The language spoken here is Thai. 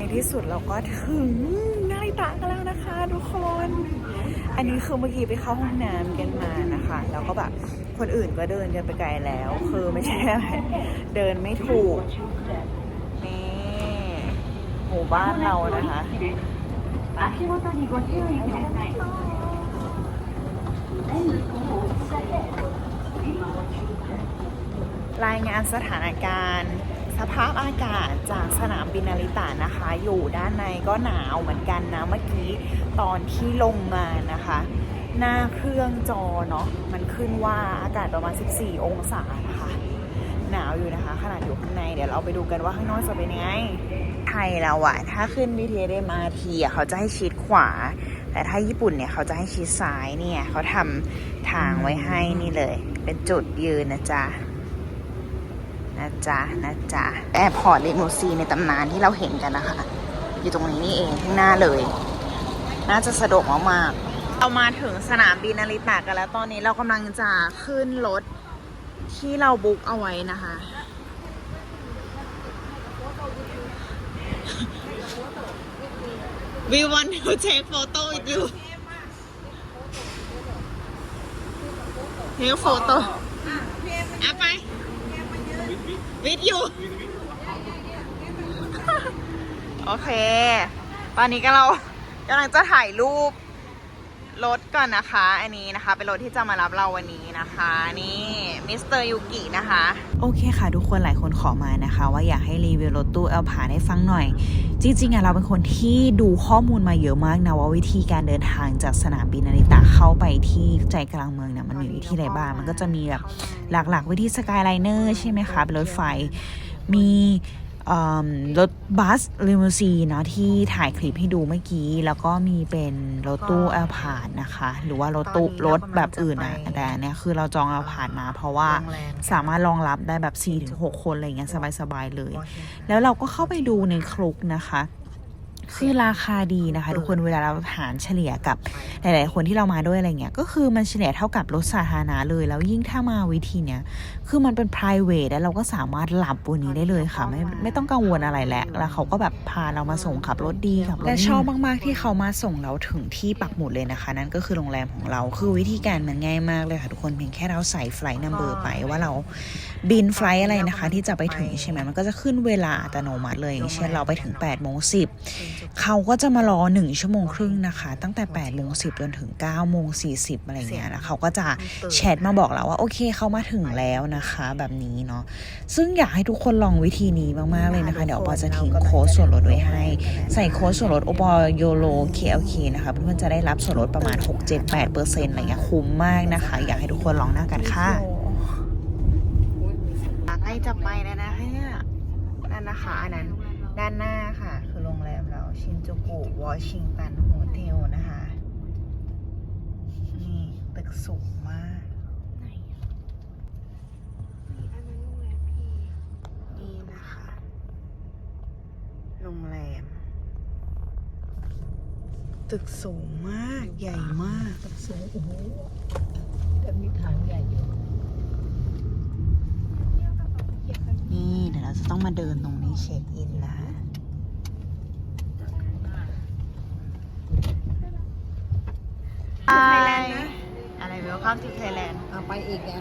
ในที่สุดเราก็ถึงหน้าตากันแล้วนะคะทุกคน อันนี้คือเมื่อกี้ไปเข้าห้องน้ำกันมานะคะ แล้วก็แบบคนอื่นก็เดินกันไปไกลแล้ว คือไม่ใช่อะไรเดินไม่ถูก นี่หมู่บ้านเรานะคะรายงานสถานการณ์ สภาพอากาศจากสนาม บินนาริตะนะคะ อยู่ด้านในก็หนาวเหมือนกันนะเมื่อกี้ตอนที่ลงมานะคะ หน้าเครื่องจอเนาะมันขึ้นว่าอากาศประมาณ 14 องศานะคะ หนาวอยู่นะคะ ขนาดอยู่ข้างในเดี๋ยวเราไปดูกันว่าข้างนอกจะเป็นยังไงไทยเราอะถ้าขึ้น BTS MRT อะเขาจะให้ชิดขวา แต่ถ้าญี่ปุ่นเนี่ยเขาจะให้ชิดซ้ายเนี่ยเขาทำทางไว้ให้นี่เลย เป็นจุดยืนนะจ๊ะ นะจ๊ะนะจ๊ะแอร์พอร์ตเลมูซีในตำนานที่เราเห็นกันนะคะ อยู่ตรงนี้นี่เองข้างหน้าเลย น่าจะสะดวกมากๆเรามาถึงสนามบินนาริตะกันแล้วตอนนี้เรากำลังจะขึ้นรถที่เราบุ๊กเอาไว้นะคะ We want to take photo with you Take photo อะไป with you โอเค ตอนนี้ก็เรากำลังจะถ่ายรูปรถก่อนนะคะ อันนี้นะคะ เป็นรถที่จะมารับเราวันนี้นะคะ นี่มิสเตอร์ยูกินะคะ โอเคค่ะ ทุกคนหลายคนขอมานะคะ ว่าอยากให้รีวิวรถตู้เอลผาให้ฟังหน่อย จริงๆอะเราเป็นคนที่ดูข้อมูลมาเยอะมากนะว่าวิธีการเดินทางจากสนามบินนาริตะเข้าไปที่ใจกลางเมืองเนี่ยมันมีวิธีใดบ้างมันก็จะมีแบบหลักๆ วิธีสกายไลเนอร์ใช่ไหมคะเป็นรถไฟมี รถบัสลิมูซีนเนาะที่ถ่ายคลิปให้ดูเมื่อกี้ แล้วก็มีเป็นรถตู้แอลพาดนะคะ หรือว่ารถตู้รถแบบอื่นนะแต่อันเนี่ยคือเราจองแอลพาดมา เพราะว่าสามารถรองรับได้แบบ4-6คนอะไรอย่างเงี้ยสบายๆเลย แล้วเราก็เข้าไปดูในคลุกนะคะ คือราคาดีนะคะ ทุกคนเวลาเราหารเฉลี่ยกับหลาย ๆ คนที่เรามาด้วยอะไรเงี้ยก็คือมันเฉลี่ยเท่ากับรถสาธารณะเลย แล้วยิ่งถ้ามาวิธีเนี้ยคือมันเป็น p r i v a t แล้วเราก็สามารถหลับบนนี้ได้เลยค่ะ ไม่ไม่ต้องกังวลอะไรแล้วแล้วเขาก็แบบพาเรามาส่งขับรถดีขับรถและชอบมาก ๆ ที่เขามาส่งเราถึงที่ปักหมุดเลยนะคะ นั่นก็คือโรงแรมของเราคือวิธีการมันง่ายมากเลยค่ะทุกคนเพียงแค่เราใส่ไฟล์นัมเบอร์ไปว่าเราบินไฟล์อะไรนะคะ ที่จะไปถึงใช่ไหมมันก็จะขึ้นเวลาอัตโนมัติเลยอย่างเช่นเราไปถึง8โมง10เขาก็จะมารอ1ชั่วโมงครึ่งนะคะ ตั้งแต่8โมง10จนถึง9โมง40อะไรเงี้ยนะเขาก็จะแชทมาบอกเราว่าโอเคเขามาถึงแล้วนะคะ แบบนี้เนาะซึ่งอยากให้ทุกคนลองวิธีนี้มากๆเลยนะคะ เดี๋ยวปอจะทิ้งโค้ดส่วนลดไว้ให้ ใส่โค้ดส่วนลดโอปอโยโล KLK นะคะเพื่อนๆจะได้รับส่วนลดประมาณ 6-7-8เปอร์เซ็นต์อะไรเงี้ยคุ้มมากนะคะ อยากให้ทุกคนลองหน้ากันค่ะใกล้จะไปแล้วนะเนี่ยนั่นนะคะอันนั้นด้านหน้าค่ะ จูกุวอชิงตันโฮเทลนะคะ นี่ตึกสูงมาก นี่นะคะ โรงแรม ตึกสูงมาก ใหญ่มากสูง โอ้โหแต่มีถังใหญ่อยู่นี่ เดี๋ยวเราจะต้องมาเดินตรงนี้เช็คอินนะคะ อะไร Welcome to Thailand เอาไปอีกอะ